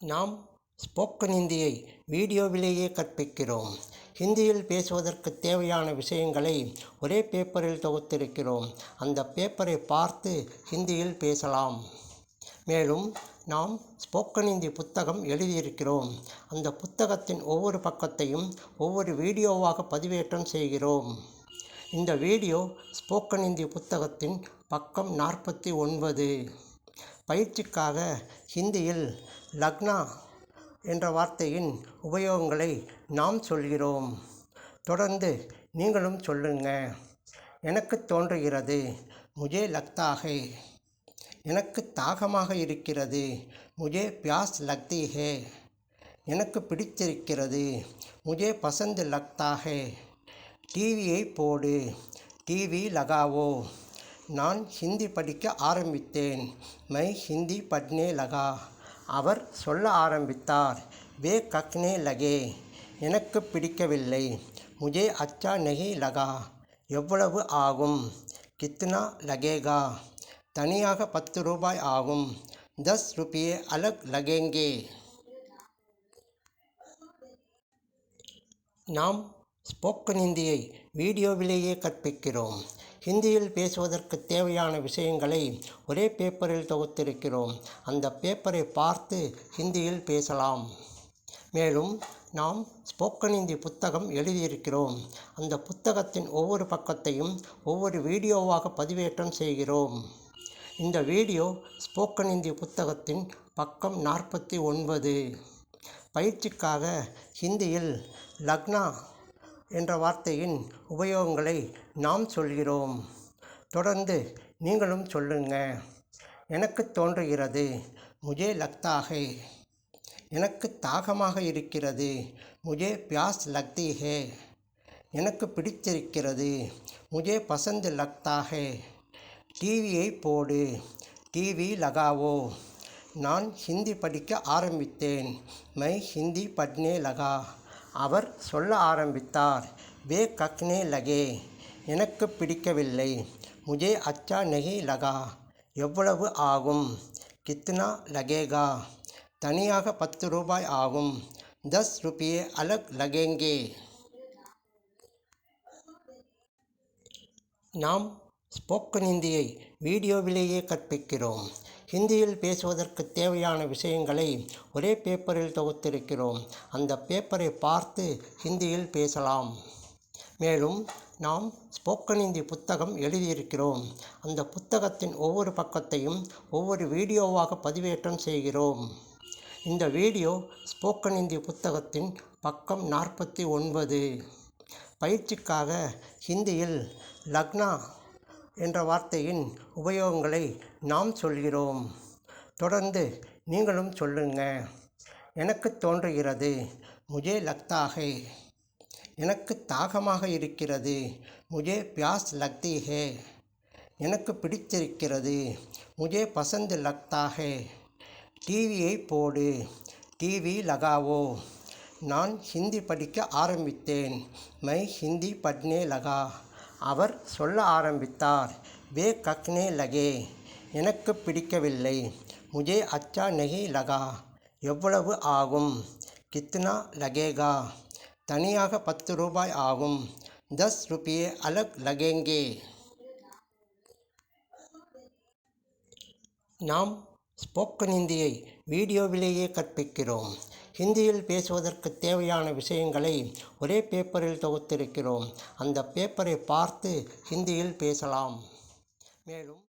நாம் ஸ்போக்கன் ஹிந்தியை வீடியோவிலேயே கற்பிக்கிறோம். ஹிந்தியில் பேசுவதற்கு தேவையான விஷயங்களை ஒரே பேப்பரில் தொகுத்திருக்கிறோம். அந்த பேப்பரை பார்த்து ஹிந்தியில் பேசலாம். மேலும் நாம் ஸ்போக்கன் ஹிந்தி புத்தகம் எழுதியிருக்கிறோம். அந்த புத்தகத்தின் ஒவ்வொரு பக்கத்தையும் ஒவ்வொரு வீடியோவாக பதிவேற்றம் செய்கிறோம். இந்த வீடியோ ஸ்போக்கன் ஹிந்தி புத்தகத்தின் பக்கம் நாற்பத்தி ஒன்பது. பயிற்சிக்காக ஹிந்தியில் லக்னா என்ற வார்த்தையின் உபயோகங்களை நாம் சொல்கிறோம். தொடர்ந்து நீங்களும் சொல்லுங்க. எனக்கு தோன்றுகிறது முஜே லக்தா ஹே எனக்கு தாகமாக இருக்கிறது முஜே பியாஸ் லக்தி ஹே எனக்கு பிடித்திருக்கிறது முஜே பசந்து லக்தா ஹே டிவியை போடு டிவி லகாவோ. நான் ஹிந்தி படிக்க ஆரம்பித்தேன். மை ஹிந்தி பட்னே லகா. அவர் சொல்ல ஆரம்பித்தார் வே கக்னே லகே எனக்கு பிடிக்கவில்லை. முஜே அச்சா நெகி லகா எவ்வளவு ஆகும்? கித்னா லகேகா தனியாக பத்து ரூபாய் ஆகும். தஸ் ருபியே அலக் லகேங்கே. நாம் ஸ்போக்கன் இந்தியை வீடியோவிலேயே கற்பிக்கிறோம். ஹிந்தியில் பேசுவதற்கு தேவையான விஷயங்களை ஒரே பேப்பரில் தொகுத்திருக்கிறோம். அந்த பேப்பரை பார்த்து ஹிந்தியில் பேசலாம். மேலும் நாம் ஸ்போக்கன் இந்தி புத்தகம் எழுதியிருக்கிறோம். அந்த புத்தகத்தின் ஒவ்வொரு பக்கத்தையும் ஒவ்வொரு வீடியோவாக பதிவேற்றம் செய்கிறோம். இந்த வீடியோ ஸ்போக்கன் இந்தி புத்தகத்தின் பக்கம் நாற்பத்தி ஒன்பது. பயிற்சிக்காக ஹிந்தியில் லக்னா என்ற வார்த்தையின் உபயோகங்களை நாம் சொல்கிறோம். தொடர்ந்து நீங்களும் சொல்லுங்க. எனக்கு தோன்றுகிறது முஜே லக்தா ஹே எனக்கு தாகமாக இருக்கிறது முஜே பியாஸ் லக்தி ஹே எனக்கு பிடித்திருக்கிறது முஜே பசந்து லக்தா ஹே டிவியை போடு டிவி லகாவோ. நான் ஹிந்தி படிக்க ஆரம்பித்தேன். மை ஹிந்தி பட்னே லகா. அவர் சொல்ல ஆரம்பித்தார் வே கக்னே லகே எனக்கு பிடிக்கவில்லை. முஜே அச்சா நெகி லகா எவ்வளவு ஆகும்? கித்னா லகேகா தனியாக பத்து ரூபாய் ஆகும். தஸ் ருபியே அலக் லகேங்கே. நாம் ஸ்போக்கன் இந்தியை வீடியோவிலேயே கற்பிக்கிறோம். ஹிந்தியில் பேசுவதற்கு தேவையான விஷயங்களை ஒரே பேப்பரில் தொகுத்திருக்கிறோம். அந்த பேப்பரை பார்த்து ஹிந்தியில் பேசலாம். மேலும் நாம் ஸ்போக்கன் இந்தி புத்தகம் எழுதியிருக்கிறோம். அந்த புத்தகத்தின் ஒவ்வொரு பக்கத்தையும் ஒவ்வொரு வீடியோவாக பதிவேற்றம் செய்கிறோம். இந்த வீடியோ ஸ்போக்கன் இந்தி புத்தகத்தின் பக்கம் நாற்பத்தி ஒன்பது. பயிற்சிக்காக ஹிந்தியில் லக்னா என்ற வார்த்தையின் உபயோகங்களை நாம் சொல்கிறோம். தொடர்ந்து நீங்களும் சொல்லுங்க. எனக்கு தோன்றுகிறது முஜே லக்தாகே எனக்கு தாகமாக இருக்கிறது முஜே பியாஸ் லக்தி ஹே எனக்கு பிடித்திருக்கிறது முஜே பசந்து லக்தா ஹே டிவியை போடு டிவி லகாவோ. நான் ஹிந்தி படிக்க ஆரம்பித்தேன். மை ஹிந்தி பட்னே லகா. அவர் சொல்ல ஆரம்பித்தார் வே கக்னே லகே எனக்கு பிடிக்கவில்லை. முஜே அச்சா நெகி லகா எவ்வளவு ஆகும்? கித்னா லகேகா தனியாக பத்து ரூபாய் ஆகும். தஸ் ருபியே அலக் லகேங்கே. நாம் ஸ்போக்கன் இந்தியை வீடியோவிலேயே கற்பிக்கிறோம். ஹிந்தியில் பேசுவதற்கு தேவையான விஷயங்களை ஒரே பேப்பரில் தொகுத்திருக்கிறோம். அந்த பேப்பரை பார்த்து ஹிந்தியில் பேசலாம். மேலும்